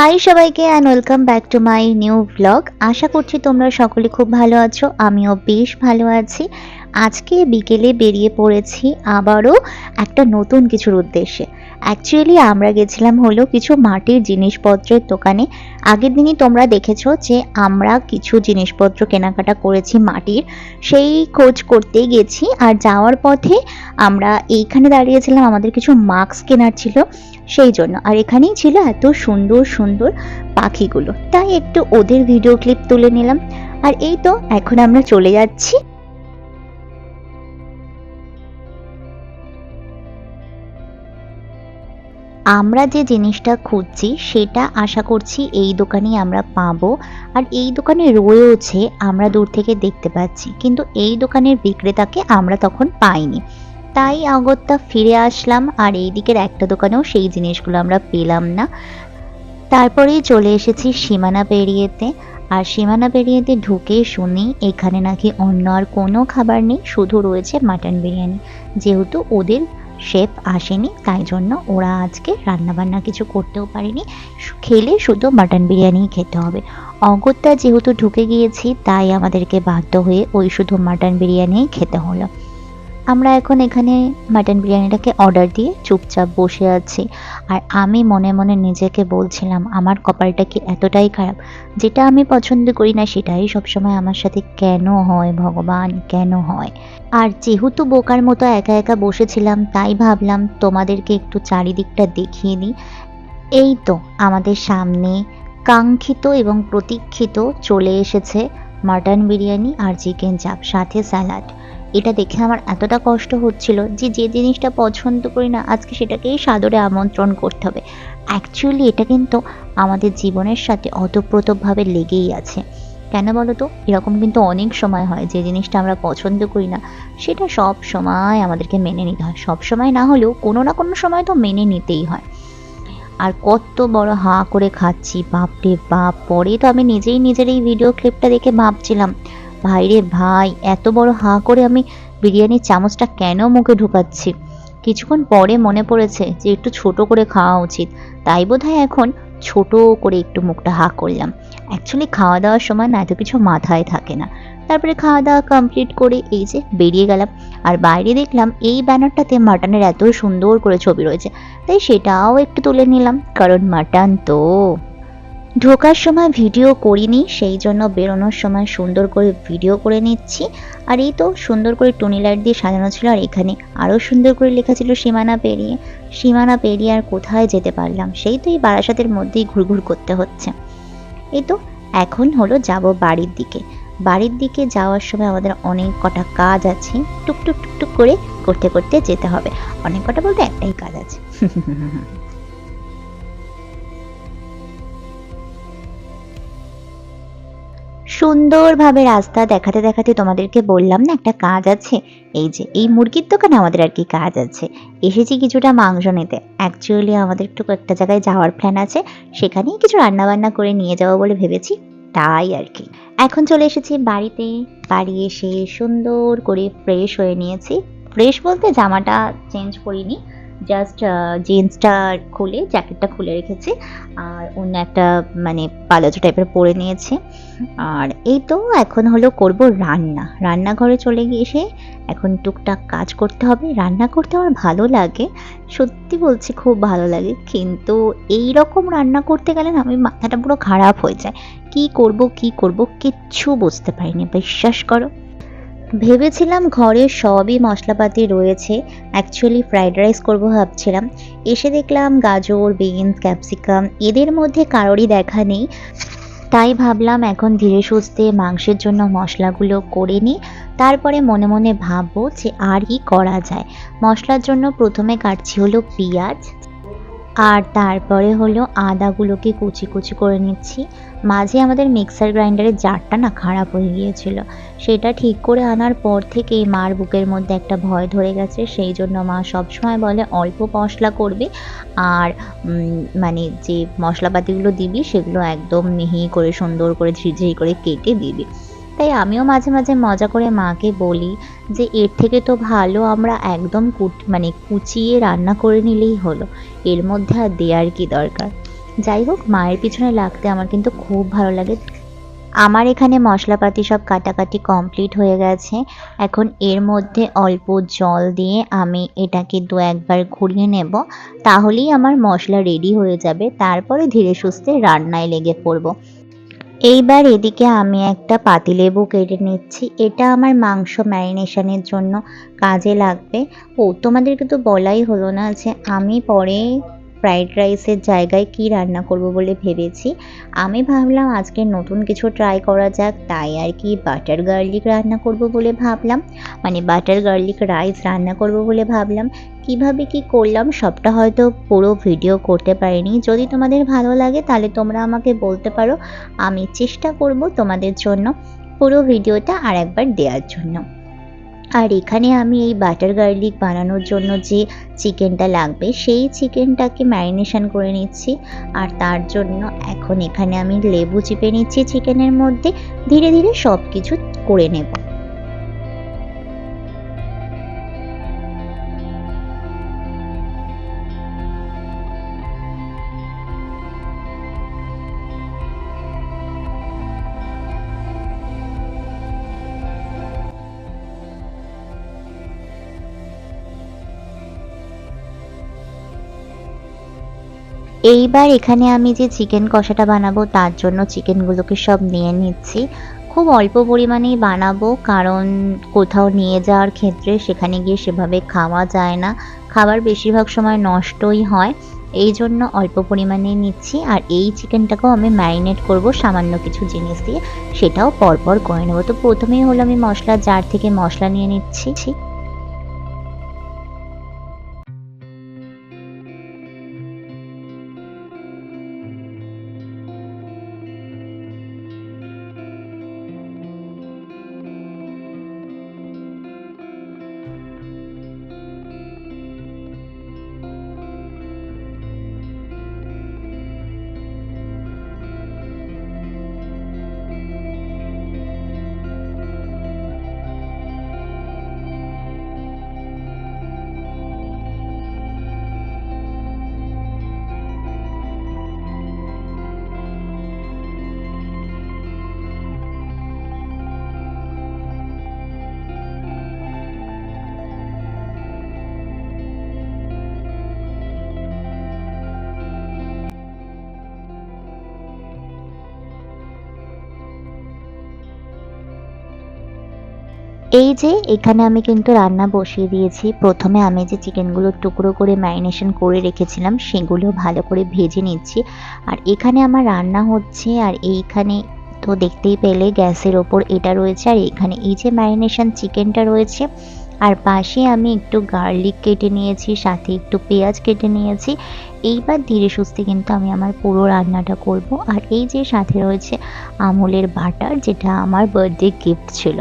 High সবাইকে and welcome back to my new blog আশা করছি তোমরা সকলে খুব ভালো আছো, আমিও বেশ ভালো আছি। আজকে বিকেলে বেরিয়ে পড়েছি আবারও একটা নতুন কিছুর উদ্দেশ্যে। অ্যাকচুয়ালি আমরা গেছিলাম হলো কিছু মাটির জিনিসপত্রের দোকানে। আগের দিনই তোমরা দেখেছ যে আমরা কিছু জিনিসপত্র কেনাকাটা করেছি মাটির। সেই খোঁজ করতে গেছি আর যাওয়ার পথে আমরা এইখানে দাঁড়িয়েছিলাম, আমাদের কিছু মাস্ক কেনার ছিল সেই জন্য। আর এখানেই ছিল এত সুন্দর সুন্দর পাখিগুলো। তাই একটু ওদের ভিডিও ক্লিপ তুলে নিলাম। আর এই তো, এখন আমরা চলে যাচ্ছি আমরা যে জিনিসটা খুঁজছি, সেটা আশা করছি এই দোকানেই আমরা পাবো। আর এই দোকানে রয়েছে আমরা দূর থেকে দেখতে পাচ্ছি। কিন্তু এই দোকানের বিক্রেতাকে আমরা তখন পাইনি। তাই অগত্যা ফিরে আসলাম, আর এই দিকের একটা দোকানেও সেই জিনিসগুলো আমরা পেলাম না। তারপরেই চলে এসেছি সীমানা পেরিয়েতে। আর সীমানা পেরিয়েতে ঢুকে শুনি, এখানে নাকি অন্য আর কোনো খাবার নেই, শুধু রয়েছে মাটন বিরিয়ানি। যেহেতু ওদের শেফ আসেনি, তাই জন্য ওরা আজকে রান্নাবান্না কিছু করতেও পারেনি। খেলে শুধু মাটন বিরিয়ানি খেতে হবে। অগত্যা যেহেতু ঢুকে গিয়েছি, তাই আমাদেরকে বাধ্য হয়ে ওই শুধু মাটন বিরিয়ানিই খেতে হলো। আমরা এখন এখানে মাটন বিরিয়ানিটাকে অর্ডার দিয়ে চুপচাপ বসে আছি। আর আমি মনে মনে নিজেকে বলছিলাম, আমার কপালটা কি এতটাই খারাপ? যেটা আমি পছন্দ করি না, সেটাই সবসময় আমার সাথে কেন হয় ভগবান? কেন হয়? আর যেহেতু বোকার মতো একা একা বসেছিলাম, তাই ভাবলাম তোমাদেরকে একটু চারিদিকটা দেখিয়ে দিই। এই তো আমাদের সামনে কাঙ্ক্ষিত এবং প্রতীক্ষিত চলে এসেছে মাটন বিরিয়ানি আর চিকেন চাপ সাথে স্যালাড এটা দেখে আমার এতটা কষ্ট হচ্ছিল যে যে জিনিসটা পছন্দ করি না, আজকে সেটাকেই সাদরে আমন্ত্রণ করতে হবে। অ্যাকচুয়ালি এটা কিন্তু আমাদের জীবনের সাথে অতপ্রতভাবে লেগেই আছে। কেন বলো তো এরকম কিন্তু অনেক সময় হয় যে জিনিসটা আমরা পছন্দ করি না, সেটা সব সময় আমাদেরকে মেনে নিতে হয়। সব সময় না হলেও কোনো না কোনো সময় তো মেনে নিতেই হয়। আর কত বড় হাঁ করে খাচ্ছি, বাপরে বাপ, পরে তো আমি নিজেই নিজের এই ভিডিও ক্লিপটা দেখে ভাবছিলাম। ভাই রে ভাই, এত বড় হাঁ করে আমি বিরিয়ানির চামচটা কেন মুখে ঢুকাচ্ছি? কিছুক্ষণ পরে মনে পড়েছে যে একটু ছোট করে খাওয়া উচিত। তাই বোধহয় এখন ছোট করে একটু মুখটা হা করলাম। অ্যাকচুয়ালি খাওয়া দাওয়ার সময় না এত কিছু মাথায় থাকে না। তারপরে খাওয়া দাওয়া কমপ্লিট করে এই যে বেরিয়ে গেলাম। আর বাইরে দেখলাম এই ব্যানারটাতে মাটনের এত সুন্দর করে ছবি রয়েছে। তাই সেটাও একটু তুলে নিলাম। কারণ মাটন তো। ঢোকার সময় ভিডিও করিনি, সেই জন্য বেরোনোর সময় সুন্দর করে ভিডিও করে নিচ্ছি। আর এই তো সুন্দর করে টুনি লাইট দিয়ে সাজানো ছিল, আর এখানে আরও সুন্দর করে লেখা ছিল সীমানা পেরিয়ে। সীমানা পেরিয়ে আর কোথায় যেতে পারলাম? সেই তো এই বারাসাতের মধ্যেই ঘুরঘুর করতে হচ্ছে। এই তো এখন হলো যাব বাড়ির দিকে। বাড়ির দিকে যাওয়ার সময় আমাদের অনেক কটা কাজ আছে, টুকটুক টুকটুক করে করতে করতে যেতে হবে। অনেক কটা বলতে একটাই কাজ আছে। সুন্দরভাবে রাস্তা দেখাতে দেখাতে তোমাদেরকে বললাম না একটা কাজ আছে? এই যে, এই মুরগির দোকানে আমাদের আর কি কাজ আছে। এসেছি কিছুটা মাংস নিতে। অ্যাকচুয়ালি আমাদের একটু একটা জায়গায় যাওয়ার প্ল্যান আছে। সেখানেই কিছু রান্নাবান্না করে নিয়ে যাব বলে ভেবেছি। তাই আর কি। এখন চলে এসেছি বাড়িতে। বাড়ি এসে সুন্দর করে ফ্রেশ হয়ে নিয়েছি। ফ্রেশ বলতে জামাটা চেঞ্জ করিনি। জাস্ট জিন্সটা খুলে জ্যাকেটটা খুলে রেখেছে। আর অন্য একটা মানে পালাজো টাইপের পরে নিয়েছে। আর এই তো এখন হলো করব রান্না। রান্নাঘরে চলে গিয়ে এসে এখন টুকটাক কাজ করতে হবে। রান্না করতে আমার ভালো লাগে। সত্যি বলছি খুব ভালো লাগে। কিন্তু এই রকম রান্না করতে গেলে না, আমি মাথাটা পুরো খারাপ হয়ে যায়। কি করব কি করব, কিচ্ছু বুঝতে পারিনি। বিশ্বাস করো। ভেবেছিলাম ঘরে সবই মশলাপাতি রয়েছে। অ্যাকচুয়ালি ফ্রাইড রাইস করব ভাবছিলাম। এসে দেখলাম গাজর বিনস ক্যাপসিকাম এদের মধ্যে কারোরই দেখা নেই। তাই ভাবলাম এখন ধীরে সুস্থে মাংসের জন্য মশলাগুলো করে নিই। তারপরে মনে মনে ভাববো যে আর কি করা যায়। মশলার জন্য প্রথমে কাটছি হলো পেঁয়াজ। আর তারপরে হলো আদাগুলোকে কুচি কুচি করে নিচ্ছি। মাঝে আমাদের মিক্সার গ্রাইন্ডারের জারটা না খারাপ হয়ে গিয়েছিল। সেটা ঠিক করে আনার পর থেকেই মার বুকের মধ্যে একটা ভয় ধরে গেছে। সেই জন্য মা সবসময় বলে, অল্প মশলা করবে আর মানে যে মশলাপাতিগুলো দিবি সেগুলো একদম মিহি করে সুন্দর করে ঝিরঝিরি করে কেটে দিবি। তাই আমিও মাঝে মাঝে মজা করে মাকে বলি যে এর থেকে তো ভালো আমরা একদম কুট মানে কুচিয়ে রান্না করে নিলেই হলো। এর মধ্যে আর দেওয়ার কি দরকার? যাই হোক, মায়ের পিছনে লাগতে আমার কিন্তু খুব ভালো লাগে। আমার এখানে মশলাপাতি সব কাটাকাটি কমপ্লিট হয়ে গেছে। এখন এর মধ্যে অল্প জল দিয়ে আমি এটাকে দু একবার ঘুরিয়ে নেব। তাহলেই আমার মশলা রেডি হয়ে যাবে। তারপরে ধীরে সুস্থে রান্নায় লেগে পড়ব। এইবার এদিকে আমি একটা পাতিলেবু কেটে নিচ্ছি। এটা আমার মাংস ম্যারিনেশনের জন্য কাজে লাগবে। ও, তোমাদেরকে তো বলাই হলো না যে আমি পরে ফ্রাইড রাইসের জায়গায় কি রান্না করব বলে ভেবেছি। আমি ভাবলাম আজকে নতুন কিছু ট্রাই করা যাক, তাই আর কি বাটার গার্লিক রান্না করব বলে ভাবলাম। মানে বাটার গার্লিক রাইস রান্না করব বলে ভাবলাম। কীভাবে কি করলাম সবটা হয়তো পুরো ভিডিও করতে পারিনি। যদি তোমাদের ভালো লাগে তাহলে তোমরা আমাকে বলতে পারো। আমি চেষ্টা করব তোমাদের জন্য পুরো ভিডিওটা আর একবার দেওয়ার জন্য। আর এখানে আমি এই বাটার গার্লিক বানানোর জন্য যে চিকেনটা লাগবে, সেই চিকেনটাকে ম্যারিনেশন করে নিচ্ছি। আর তার জন্য এখন এখানে আমি লেবু চিপে নিচ্ছি চিকেনের মধ্যে। ধীরে ধীরে সব কিছু করে নেব। এইবার এখানে আমি যে চিকেন কষাটা বানাবো, তার জন্য চিকেনগুলোকে সব নিয়ে নিচ্ছি। খুব অল্প পরিমাণেই বানাবো, কারণ কোথাও নিয়ে যাওয়ার ক্ষেত্রে সেখানে গিয়ে সেভাবে খাওয়া যায় না। খাবার বেশিরভাগ সময় নষ্টই হয়, এই জন্য অল্প পরিমাণে নিচ্ছি। আর এই চিকেনটাকেও আমি ম্যারিনেট করব সামান্য কিছু জিনিস দিয়ে, সেটাও পরপর করে নেব। তো প্রথমেই হলো আমি মশলা জার থেকে মশলা নিয়ে নিচ্ছি। এই যে, এখানে আমি কিন্তু রান্না বসিয়ে দিয়েছি। প্রথমে আমি যে চিকেনগুলো টুকরো করে ম্যারিনেশন করে রেখেছিলাম, সেগুলো ভালো করে ভেজে নিচ্ছি। আর এখানে আমার রান্না হচ্ছে, আর এইখানে তো দেখতেই পেলে গ্যাসের ওপর এটা রয়েছে, আর এখানে এই যে ম্যারিনেশন চিকেনটা রয়েছে, আর পাশে আমি একটু গার্লিক কেটে নিয়েছি, সাথে একটু পেঁয়াজ কেটে নিয়েছি। এইবার ধীরে সুস্থে কিন্তু আমি আমার পুরো রান্নাটা করব। আর এই যে সাথে রয়েছে আমুলের বাটার, যেটা আমার বার্থডে গিফট ছিল।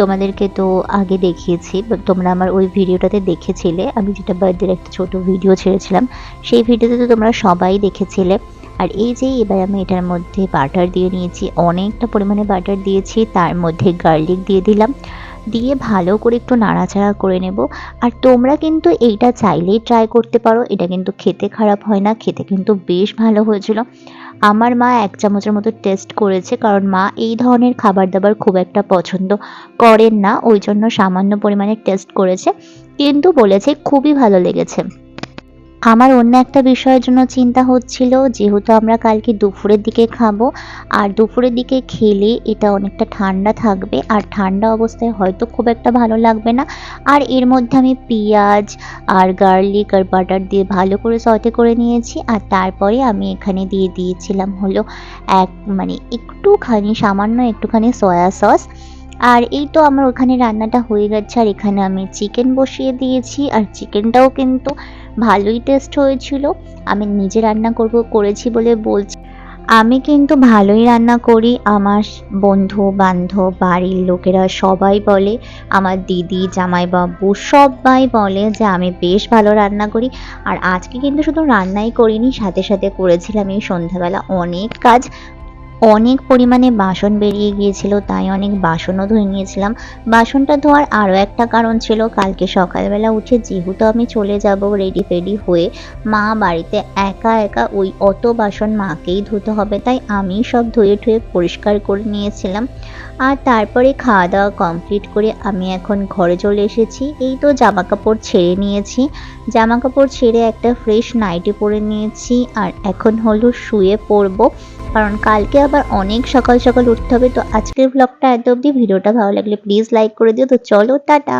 তোমাদেরকে তো আগে দেখিয়েছি তোমরা আমার ওই ভিডিওটাতে দেখেছিলে। আমি যেটা বার্থডের একটা ছোট ভিডিও ছেড়েছিলাম, সেই ভিডিওতে তো তোমরা সবাই দেখেছিলে। আর এই যে এবার আমি এটার মধ্যে বাটার দিয়ে নিয়েছি, অনেকটা পরিমাণে বাটার দিয়েছি, তার মধ্যে গার্লিক দিয়ে দিলাম। দিয়ে ভালো করে একটু নাড়াচাড়া করে নেব। আর তোমরা কিন্তু এইটা চাইলেই ট্রাই করতে পারো, এটা কিন্তু খেতে খারাপ হয় না, খেতে কিন্তু বেশ ভালো হয়েছিল। আমার মা এক চামচের মতো টেস্ট করেছে কারণ মা এই ধরনের খাবার দাবার খুব একটা পছন্দ করেন না। ওই জন্য সামান্য পরিমাণে টেস্ট করেছে। কিন্তু বলেছে খুবই ভালো লেগেছে। আমার অন্য একটা বিষয়ের জন্য চিন্তা হচ্ছিল, যেহেতু আমরা কালকে দুপুরের দিকে খাব, আর দুপুরের দিকে খেলে এটা অনেকটা ঠান্ডা থাকবে, আর ঠান্ডা অবস্থায় হয়তো খুব একটা ভালো লাগবে না। আর এর মধ্যে আমি পেঁয়াজ, আর গার্লিক, আর বাটার দিয়ে ভালো করে সতে করে নিয়েছি, আর তারপরে আমি এখানে দিয়ে দিয়েছিলাম হলো এক মানে একটুখানি সামান্য একটুখানি সয়া সস। আর এই তো আমার ওখানে রান্নাটা হয়ে গেছে, আর এখানে আমি চিকেন বসিয়ে দিয়েছি, আর চিকেনটাও কিন্তু ভালোই টেস্ট হয়েছিল। আমি নিজে রান্না করব, করেছি বলে বলছি। আমি কিন্তু ভালোই রান্না করি। আমার বন্ধু, বান্ধব, বাড়ির লোকেরা সবাই বলে, আমার দিদি, জামাইবাবু সবাই বলে যে আমি বেশ ভালো রান্না করি। আর আজকে কিন্তু শুধু রান্নাই করিনি, সাথে সাথে করেছিলাম এই সন্ধ্যাবেলা অনেক কাজ। অনেক পরিমাণে বাসন বেরিয়ে গিয়েছিল, তাই অনেক বাসনও ধুয়ে নিয়েছিলাম। বাসনটা ধোয়ার আরও একটা কারণ ছিল, কালকে সকালবেলা উঠে যেহেতু আমি চলে যাব রেডি ফেডি হয়ে, মা বাড়িতে একা একা ওই অত বাসন মাকেই ধুতে হবে, তাই আমি সব ধুয়ে ঠুয়ে পরিষ্কার করে নিয়েছিলাম। আর তারপরে খাওয়া দাওয়া কমপ্লিট করে আমি এখন ঘরে চলে এসেছি। এই তো জামা কাপড় ছেড়ে নিয়েছি। জামা কাপড় ছেড়ে একটা ফ্রেশ নাইটি পরে নিয়েছি, আর এখন হলো শুয়ে পড়ব। কারণ কালকে আবার অনেক সকাল সকাল উঠতে হবে, তো আজকের ব্লগটা এত অবধি। ভিডিওটা ভালো লাগলে প্লিজ লাইক করে দিও। তো চলো, টাটা।